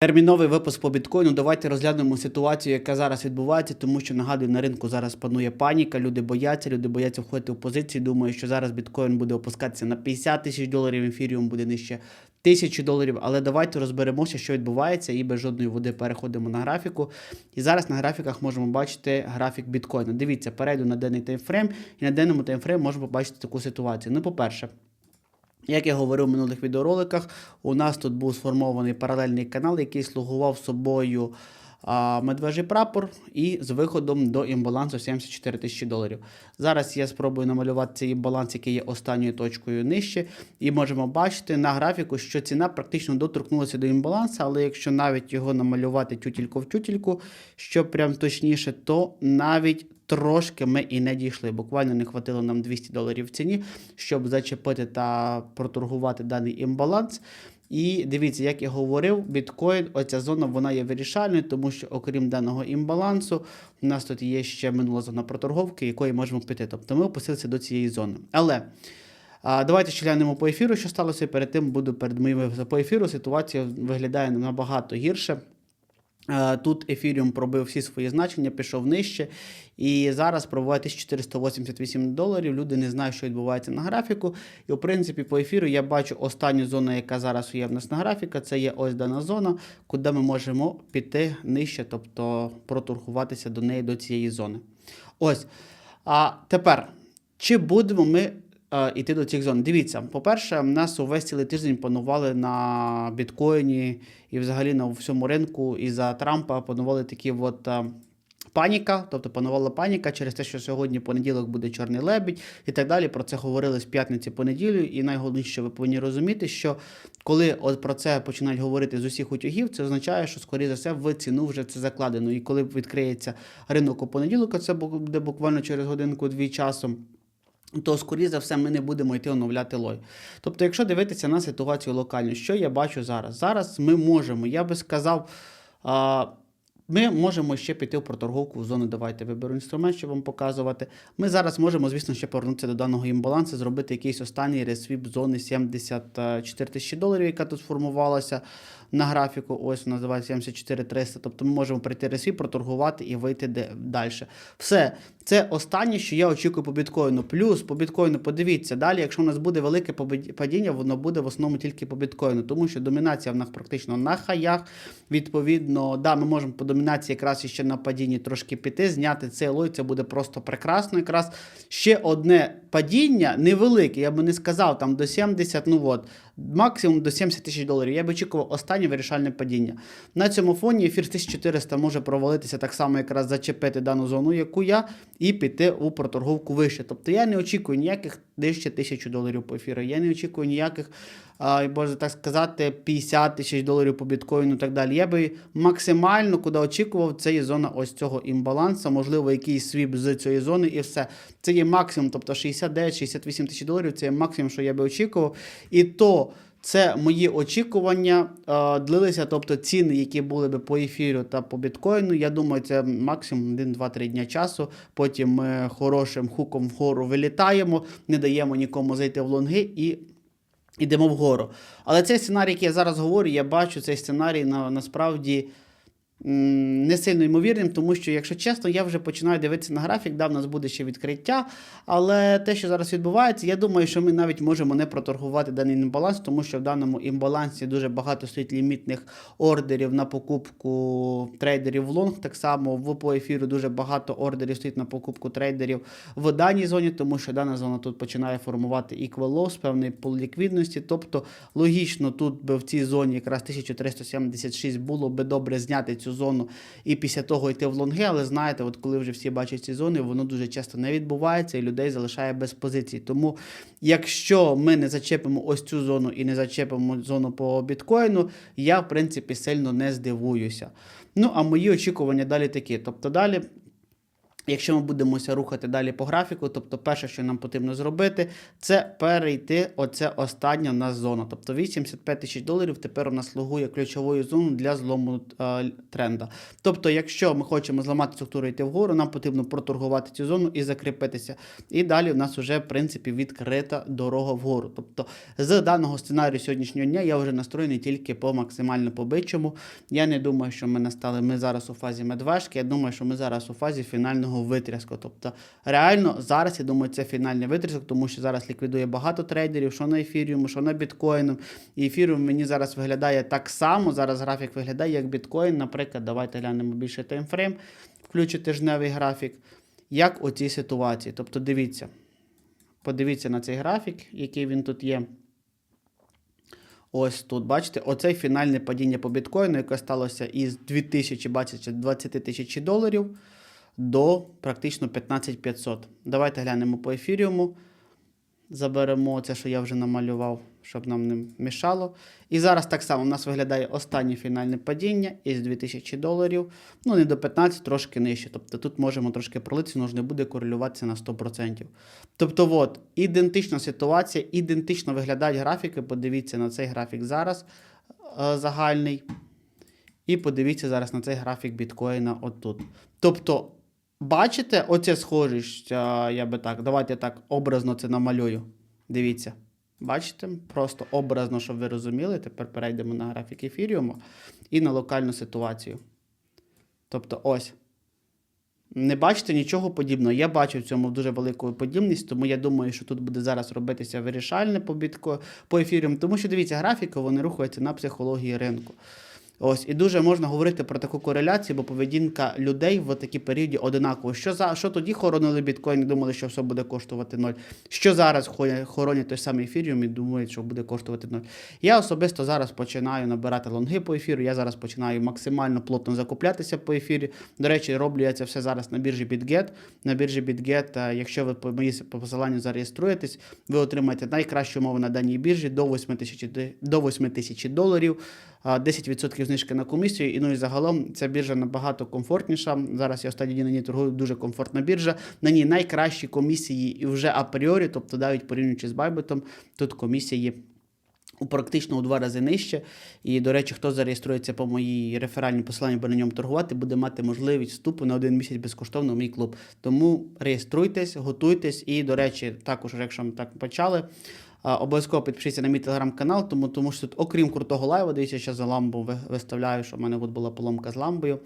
Терміновий випуск по біткоїну. Давайте розглянемо ситуацію, яка зараз відбувається, тому що нагадую, на ринку зараз панує паніка. Люди бояться, люди бояться входити в позиції. Думаю, що зараз біткоін буде опускатися на 50 тисяч доларів, ефіріум буде нижче тисячі доларів. Але давайте розберемося, що відбувається, і без жодної води переходимо на графіку. І зараз на графіках можемо бачити графік біткоїна. Дивіться, перейду на денний таймфрейм, і на денному таймфрейм можемо побачити таку ситуацію. Ну, по-перше. Як я говорив в минулих відеороликах, у нас тут був сформований паралельний канал, який слугував собою медвежий прапор і з виходом до імбалансу 74 тисячі доларів. Зараз я спробую намалювати цей імбаланс, який є останньою точкою нижче, і можемо бачити на графіку, що ціна практично доторкнулася до імбалансу, але якщо навіть його намалювати тютільку в тютільку, що прям точніше, то навіть трошки ми і не дійшли. Буквально не хватило нам 200 доларів в ціні, щоб зачепити та проторгувати даний імбаланс. І дивіться, як я говорив, біткоін, оця зона вона є вирішальною, тому що окрім даного імбалансу, у нас тут є ще минула зона проторговки, якої можемо піти. Тобто ми опустилися до цієї зони. Але а, давайте ще глянемо по ефіру, що сталося. Перед тим буду перед моїми по ефіру. Ситуація виглядає набагато гірше. Е, Тут ефіріум пробив всі свої значення, пішов нижче. І зараз пробуває 1488 доларів. Люди не знають, що відбувається на графіку. І, в принципі, по ефіру я бачу останню зону, яка зараз є в нас на графіка. Це є ось дана зона, куди ми можемо піти нижче, тобто проторгуватися до неї, до цієї зони. Ось. А тепер, чи будемо ми йти до цих зон. Дивіться, по-перше, в нас увесь цілий тиждень панували на біткоїні і взагалі на всьому ринку. І за Трампа панували такі от. е, Паніка, тобто панувала паніка через те, що сьогодні понеділок буде чорний лебідь і так далі. Про це говорили з п'ятниці по неділю. І найголовніше, що ви повинні розуміти, що коли от про це починають говорити з усіх утюгів, це означає, що скоріше за все в ціну вже це закладено. І коли відкриється ринок у понеділок, це буде буквально через годинку-дві часом то, скоріше за все, ми не будемо йти оновляти лой. Тобто, якщо дивитися на ситуацію локально, що я бачу зараз? Зараз ми можемо, я би сказав, ми можемо ще піти в проторговку в зону. Давайте виберу інструмент, щоб вам показувати. Ми зараз можемо, звісно, ще повернутися до даного імбалансу, зробити якийсь останній ресвіп зони 74 тисячі доларів, яка тут сформувалася на графіку. Ось вона називається 74 300. Тобто ми можемо прийти ресвіп, проторгувати і вийти де- далі. Все. Це останнє, що я очікую по біткоїну. Плюс по біткоїну, подивіться, далі, якщо у нас буде велике падіння, воно буде в основному тільки по біткоїну, тому що домінація в нас практично на хаях. Відповідно, да, ми можемо по домінації якраз іще на падінні трошки піти, зняти цей лой, це буде просто прекрасно. Якраз ще одне падіння невелике, я би не сказав, там до 70, ну от, максимум до 70 тисяч доларів. Я б очікував останнє вирішальне падіння. На цьому фоні ефір 1400 може провалитися так само, якраз зачепити дану зону, яку я, і піти у проторговку вище. Тобто я не очікую ніяких нижче тисячу доларів по ефіру. Я не очікую ніяких, а, можна так сказати, 50 тисяч доларів по біткоїну і так далі. Я би максимально куди очікував, це є зона ось цього імбалансу, можливо, якийсь свіп з цієї зони, і все. Це є максимум, тобто 69-68 тисяч доларів, це є максимум, що я би очікував. І то. Це мої очікування е, длилися, тобто ціни, які були би по ефіру та по біткоїну. Я думаю, це максимум 1-2-3 дня часу. Потім ми хорошим хуком вгору вилітаємо, не даємо нікому зайти в лонги і йдемо вгору. Але цей сценарій, який я зараз говорю, я бачу цей сценарій на, насправді не сильно ймовірним, тому що, якщо чесно, я вже починаю дивитися на графік, да, в нас буде ще відкриття. Але те, що зараз відбувається, я думаю, що ми навіть можемо не проторгувати даний імбаланс, тому що в даному імбалансі дуже багато стоїть лімітних ордерів на покупку трейдерів в лонг. Так само в по ефіру дуже багато ордерів стоїть на покупку трейдерів в даній зоні, тому що дана зона тут починає формувати loss, певний пул ліквідності. Тобто, логічно, тут би в цій зоні якраз 1376 було би добре зняти цю зону і після того йти в лонги. Але знаєте, от коли вже всі бачать ці зони, воно дуже часто не відбувається і людей залишає без позицій. Тому, якщо ми не зачепимо ось цю зону і не зачепимо зону по біткоїну, я в принципі сильно не здивуюся. Ну, а мої очікування далі такі. Тобто далі Якщо ми будемося рухати далі по графіку, тобто перше, що нам потрібно зробити, це перейти оце остання в нас зона. Тобто 85 тисяч доларів тепер у нас слугує ключовою зоною для злому е, тренда. Тобто, якщо ми хочемо зламати структуру і йти вгору, нам потрібно проторгувати цю зону і закріпитися. І далі у нас вже в принципі відкрита дорога вгору. Тобто з даного сценарію сьогоднішнього дня я вже настроєний тільки по максимально побичому. Я не думаю, що ми настали. Ми зараз у фазі медвежки. Я думаю, що ми зараз у фазі фінального витрязку. Тобто, реально зараз я думаю, це фінальний витрязок, тому що зараз ліквідує багато трейдерів, що на ефіріуму, що на біткоїну. І ефіріум мені зараз виглядає так само. Зараз графік виглядає як біткоін. Наприклад, давайте глянемо більше таймфрейм, включу тижневий графік. Як у цій ситуації. Тобто, дивіться. Подивіться на цей графік, який він тут є. Ось тут, бачите, оце фінальне падіння по біткоїну, яке сталося із 2000, бачите, 20 тисяч доларів до практично 15500. Давайте глянемо по ефіріуму. Заберемо це, що я вже намалював, щоб нам не мішало. І зараз так само у нас виглядає останнє фінальне падіння із 2000 доларів. Ну, не до 15, трошки нижче. Тобто тут можемо трошки пролитися, воно ж не буде корелюватися на 100%. Тобто, от, ідентична ситуація, ідентично виглядають графіки. Подивіться на цей графік зараз е, загальний. І подивіться зараз на цей графік біткоїна отут. Тобто, бачите, оце схожість, я би так, давайте так образно це намалюю. Дивіться. Бачите? Просто образно, щоб ви розуміли. Тепер перейдемо на графік ефіріуму і на локальну ситуацію. Тобто, ось. Не бачите нічого подібного. Я бачу в цьому дуже велику подібність, тому я думаю, що тут буде зараз робитися вирішальне по бітко, по ефіріум. Тому що дивіться, графіки вони рухаються на психології ринку. Ось, і дуже можна говорити про таку кореляцію, бо поведінка людей в такі періоді одинакова. Що за що тоді хоронили біткоін думали, що все буде коштувати ноль? Що зараз хо- хоронять той самий ефіріум і думають, що буде коштувати ноль? Я особисто зараз починаю набирати лонги по ефіру. Я зараз починаю максимально плотно закуплятися по ефірі. До речі, роблю я це все зараз на біржі BitGet. На біржі BitGet, е, якщо ви по моїй посиланню зареєструєтесь, ви отримаєте найкращі умови на даній біржі до 8 тисяч до 8 тисяч доларів. А, 10% знижки на комісію. І ну і загалом ця біржа набагато комфортніша. Зараз я останні дні на ній торгую дуже комфортна біржа. На ній найкращі комісії і вже апріорі, тобто навіть порівнюючи з Байбетом, тут комісії. У практично у два рази нижче. І, до речі, хто зареєструється по моїй реферальній посиланні, буде на ньому торгувати, буде мати можливість вступу на один місяць безкоштовно в мій клуб. Тому реєструйтесь, готуйтесь. І, до речі, також, якщо ми так почали, Обов'язково підпишіться на мій телеграм-канал, тому, тому що тут, окрім крутого лайву, дивіться, що за ламбу виставляю, що в мене от була поломка з ламбою.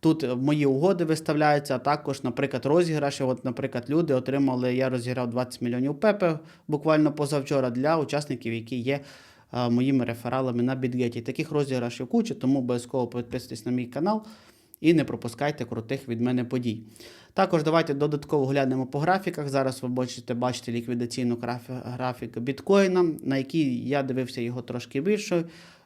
Тут е, мої угоди виставляються, а також, наприклад, розіграші. От, наприклад, люди отримали, я розіграв 20 мільйонів пепе буквально позавчора для учасників, які є моїми рефералами на бітгеті. Таких розіграшів куча, тому обов'язково підписуйтесь на мій канал і не пропускайте крутих від мене подій. Також давайте додатково глянемо по графіках. Зараз ви бачите, бачите ліквідаційну графі- графіку біткоїна, на якій я дивився його трошки більше.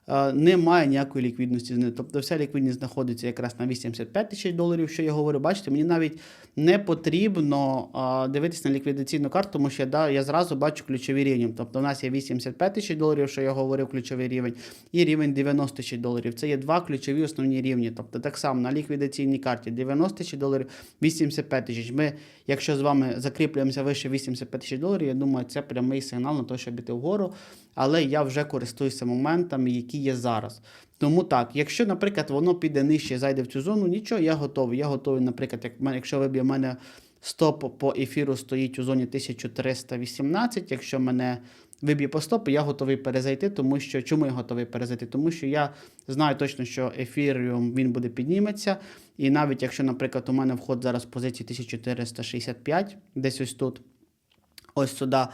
Е, Немає ніякої ліквідності. Тобто вся ліквідність знаходиться якраз на 85 тисяч доларів, що я говорю. Бачите, мені навіть не потрібно дивитися на ліквідаційну карту, тому що да, я зразу бачу ключові рівні. Тобто у нас є 85 тисяч доларів, що я говорив, ключовий рівень, і рівень 90 тисяч доларів. Це є два ключові основні рівні. Тобто так само на ліквідаційній карті 90 тисяч доларів, 85 тисяч. Ми, якщо з вами закріплюємося вище 85 тисяч доларів, я думаю, це прямий сигнал на те, щоб іти вгору. Але я вже користуюся моментами, які є зараз. Тому так, якщо, наприклад, воно піде нижче, зайде в цю зону, нічого, я готовий. Я готовий, наприклад, як якщо виб'є в мене стоп по ефіру стоїть у зоні 1318, якщо мене виб'є по стопу, я готовий перезайти, тому що чому я готовий перезайти? Тому що я знаю точно, що ефіріум він буде підніметься. І навіть якщо, наприклад, у мене вход зараз в позиції 1465, десь ось тут, ось сюди.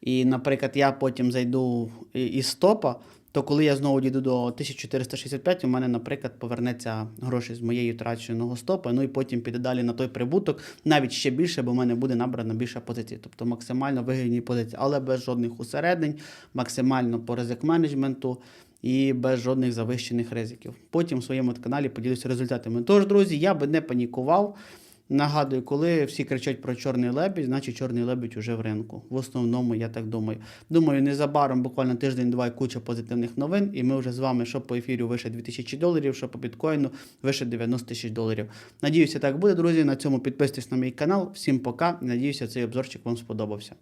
І, наприклад, я потім зайду із стопа, то коли я знову дійду до 1465, у мене, наприклад, повернеться гроші з моєї втраченого стопа, ну і потім піде далі на той прибуток, навіть ще більше, бо в мене буде набрана більша позиція. Тобто максимально вигідні позиції, але без жодних усереднень, максимально по ризик менеджменту і без жодних завищених ризиків. Потім в своєму каналі поділюся результатами. Тож, друзі, я би не панікував. Нагадую, коли всі кричать про чорний лебідь, значить чорний лебідь уже в ринку. В основному, я так думаю. Думаю, незабаром, буквально тиждень-два, куча позитивних новин, і ми вже з вами, що по ефіру вище 2000 доларів, що по біткоїну вище 90 тисяч доларів. Надіюся, так буде, друзі. На цьому підписуйтесь на мій канал. Всім пока. Надіюся, цей обзорчик вам сподобався.